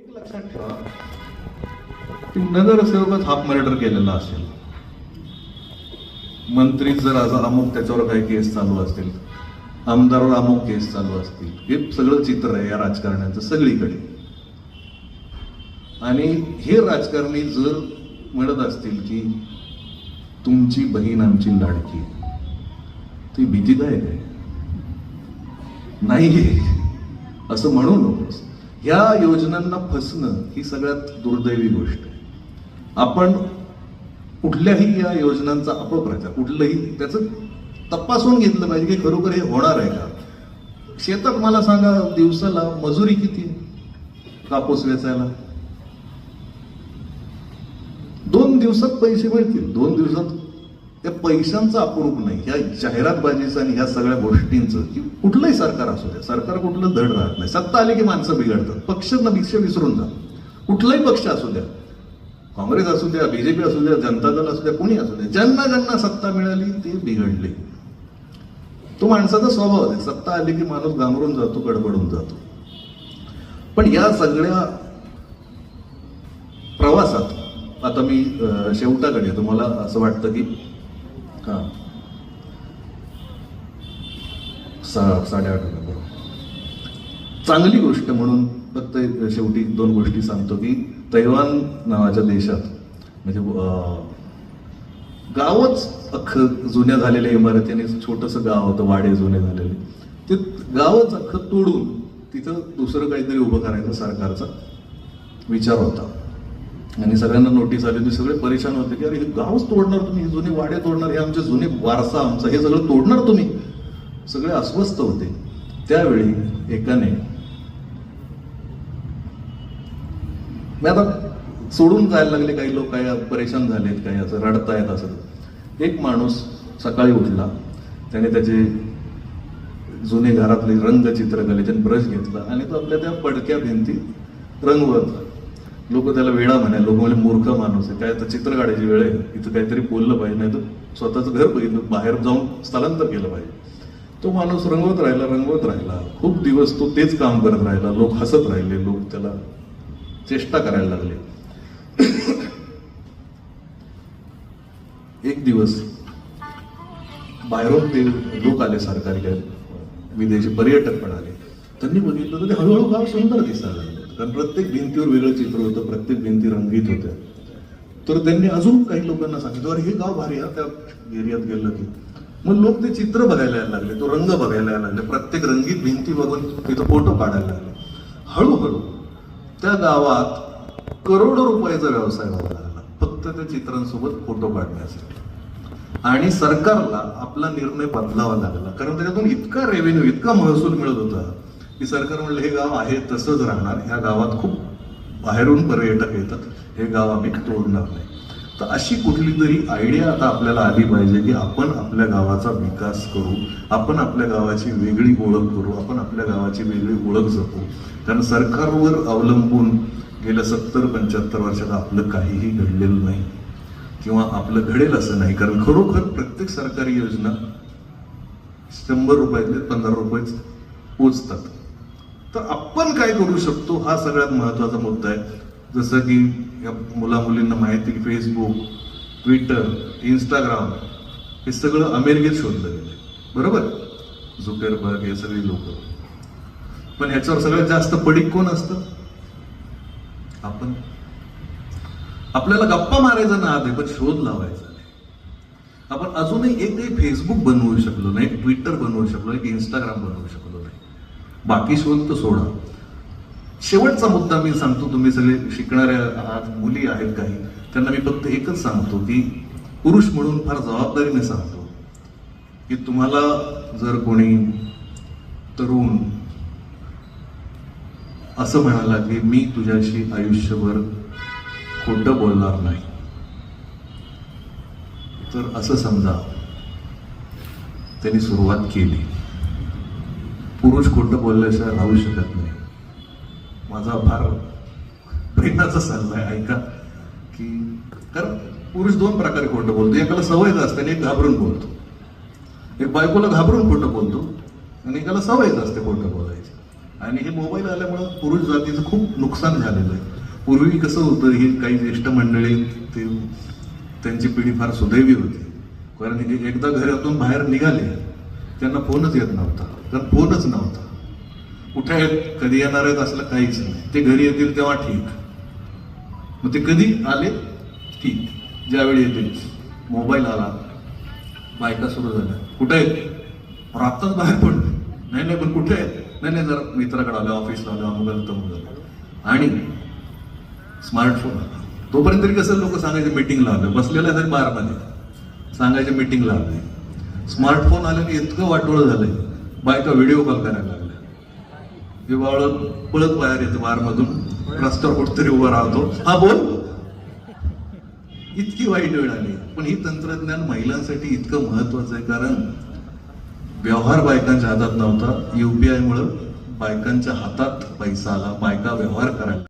एक लक्षात ठेवा. की नगरसेवकच हाफ मर्डर केलेला असेल. मंत्री जर आज अमुक त्याच्यावर काही केस चालू असतील आमदारावर अमुक केस चालू असतील हे सगळं चित्र आहे या राजकारण्याचं सगळीकडे. आणि हे राजकारणी जर म्हणत असतील की तुमची बहीण आमची लाडकी ती भीतीदायक आहे. नाही असं म्हणू नकोस. ह्या योजनांना फसणं ही सगळ्यात दुर्दैवी गोष्ट आहे. आपण कुठल्याही या योजनांचा अपप्रचार कुठलंही त्याचं तपासून घेतलं पाहिजे की खरोखर हे होणार आहे का? शेतात मला सांगा दिवसाला मजुरी किती कापूस वेचायला? दोन दिवसात पैसे मिळतील. दोन दिवसात त्या पैशांचं अप्रूप नाही. ह्या जाहिरातबाजीचं आणि ह्या सगळ्या गोष्टींचं की कुठलंही सरकार असू द्या. सरकार कुठलं धड राहत नाही. सत्ता आली की माणसं बिघडतात. पक्ष न पक्ष विसरून जा. कुठलाही पक्ष असू द्या. काँग्रेस असू द्या बीजेपी असू द्या जनता दल असू द्या कोणी असू द्या. ज्यांना ज्यांना सत्ता मिळाली ते बिघडले. तो माणसाचा स्वभाव आहे. सत्ता आली की माणूस घाबरून जातो गडबडून जातो. पण या सगळ्या प्रवासात आता मी शेवटाकडे येतो. मला असं वाटतं की हा सा साडेआठ वाजता, बरोबर चांगली गोष्ट म्हणून फक्त शेवटी दोन गोष्टी सांगतो की तैवान नावाच्या देशात म्हणजे गावच अख्खं जुन्या झालेल्या इमारतीने छोटंसं गाव होतं वाडे जुने झालेले. ते गावच अख्खं तोडून तिथं दुसरं काहीतरी उभं करायचं सरकारचा विचार होता. आणि सगळ्यांना नोटीस आली होती सगळे परेशान होते की अरे हे गावच तोडणार तुम्ही हे जुने वाडे तोडणार हे आमचे जुने वारसा आमचा हे सगळं तोडणार तुम्ही. सगळे अस्वस्थ होते. त्यावेळी एकाने मी आता सोडून जायला लागले काही लोक काय परेशान झालेत काही असं रडतायत असं. एक माणूस सकाळी उठला त्याने त्याचे जुने घरातले रंगचित्रकलेचे ब्रश घेतला आणि तो आपल्या त्या पडक्या भिंती रंगवतला लोक त्याला वेळा म्हणाले लोक म्हणजे मूर्ख माणूस आहे काय तर चित्र काढायची वेळ आहे? इथं काहीतरी बोललं पाहिजे नाही तर स्वतःचं घर बघितलं बाहेर जाऊन स्थलांतर केलं पाहिजे. तो माणूस रंगवत राहिला रंगवत राहिला. खूप दिवस तो तेच काम करत राहिला. लोक हसत राहिले लोक त्याला चेष्टा करायला लागले. एक दिवस बाहेरून ते लोक आले सरकारी विदेशी पर्यटक पण आले. त्यांनी बघितलं तर ते हळूहळू गाव सुंदर दिसायला लागलं कारण प्रत्येक भिंतीवर वेगळं चित्र होतं प्रत्येक भिंती रंगीत होत्या. तर त्यांनी अजून काही लोकांना सांगितलं अरे हे गाव भारी आहे त्या एरियात गेलं की. मग लोक ते चित्र बघायला यायला लागले तो रंग बघायला यायला लागले प्रत्येक रंगीत भिंती बघून तिथं फोटो काढायला लागले. हळूहळू त्या गावात करोडो रुपयाचा व्यवसाय व्हायला लागला. फक्त त्या चित्रांसोबत फोटो काढण्यासाठी. आणि सरकारला आपला निर्णय बदलावा लागला. कारण त्याच्यातून इतका रेव्हेन्यू इतका महसूल मिळत होता की सरकार म्हणलं हे गाव आहे तसंच राहणार. ह्या गावात खूप बाहेरून पर्यटक येतात. हे गाव आम्ही तोडणार नाही. तर अशी कुठली तरी आयडिया आता आपल्याला आली पाहिजे की आपण आपल्या गावाचा विकास करू आपण आपल्या गावाची वेगळी ओळख करू आपण आपल्या गावाची वेगळी ओळख जपू. कारण सरकारवर अवलंबून गेल्या सत्तर पंच्याहत्तर वर्षात आपलं काहीही घडलेलं नाही. किंवा आपलं घडेल असं नाही. कारण खरोखर प्रत्येक सरकारी योजना शंभर रुपयातले पंधरा रुपये पोचतात. तर आपण काय करू शकतो? हा सगळ्यात महत्त्वाचा मुद्दा आहे. जसं की या मुला मुलींना माहिती की फेसबुक ट्विटर इंस्टाग्राम हे सगळं अमेरिकेत शोधलं गेलं बरोबर? झुकेरबर्ग हे सगळी लोक. पण ह्याच्यावर सगळ्यात जास्त पडीक कोण असतं? आपण. आपल्याला गप्पा मारायचा ना आहे पण शोध लावायचा नाही. आपण अजूनही एकही फेसबुक बनवू शकलो नाही एक ट्विटर बनवू शकलो नाही एक इंस्टाग्राम बनवू शकलो नाही. बाकी शोध तर सोडा. शेवटचा मुद्दा मी सांगतो तुम्ही सगळे शिकणाऱ्या आहात मुली आहेत काही त्यांना मी फक्त एकच सांगतो की पुरुष म्हणून फार जबाबदारीने सांगतो की तुम्हाला जर कोणी तरुण असं म्हणाला की मी तुझ्याशी आयुष्यभर खोटं बोलणार नाही तर असं समजा त्यांनी सुरुवात केली. पुरुष खोटं बोलल्याशिवाय राहू शकत नाही. माझा फार प्रेमाचा सल्ला आहे ऐका. की कारण पुरुष दोन प्रकारे खोटं बोलतो. एकाला सवयच असते आणि एक घाबरून बोलतो. एक बायकोला घाबरून खोटं बोलतो आणि एकाला सवयच असते खोटं बोलायची. आणि हे मोबाईल आल्यामुळं पुरुष जातीचं खूप नुकसान झालेलं आहे. पूर्वी कसं होतं ही काही ज्येष्ठ मंडळी ते त्यांची पिढी फार सुदैवी होती. कारण हे एकदा घरातून बाहेर निघाले त्यांना फोनच येत नव्हता. कारण फोनच नव्हता. कुठे आहेत कधी येणार आहेत असलं काहीच नाही. ते घरी येतील तेव्हा ठीक. मग ते कधी आले? ठीक. ज्यावेळी येतील. मोबाईल आला. बायका सुरू झाल्या. कुठे आहेत? अरे आत्ताच बाहेर पडले नाही नाही पण कुठे आहेत? नाही नाही जरा मित्राकडे आलो ऑफिसला आलो अमुक तमुक आणि स्मार्टफोन आला. तोपर्यंत तरी कसं लोक सांगायचे मिटिंगला आलं बसलेलं आहे बारमध्ये. सांगायचे मिटिंगला आले स्मार्टफोन आल्याने इतकं वाटोळं झालंय. बायका व्हिडिओ कॉल करायला लागल्या हे बाळ पळत बाहेर येतं बारमधून रस्त्यावर कुठतरी उभा राहतो हा बोल इतकी वाईट वेळ आली पण ही तंत्रज्ञान महिलांसाठी इतकं महत्वाचं आहे कारण व्यवहार बायकांच्या हातात नव्हता युपीआय मुळे बायकांच्या हातात पैसा आला बायका व्यवहार करायला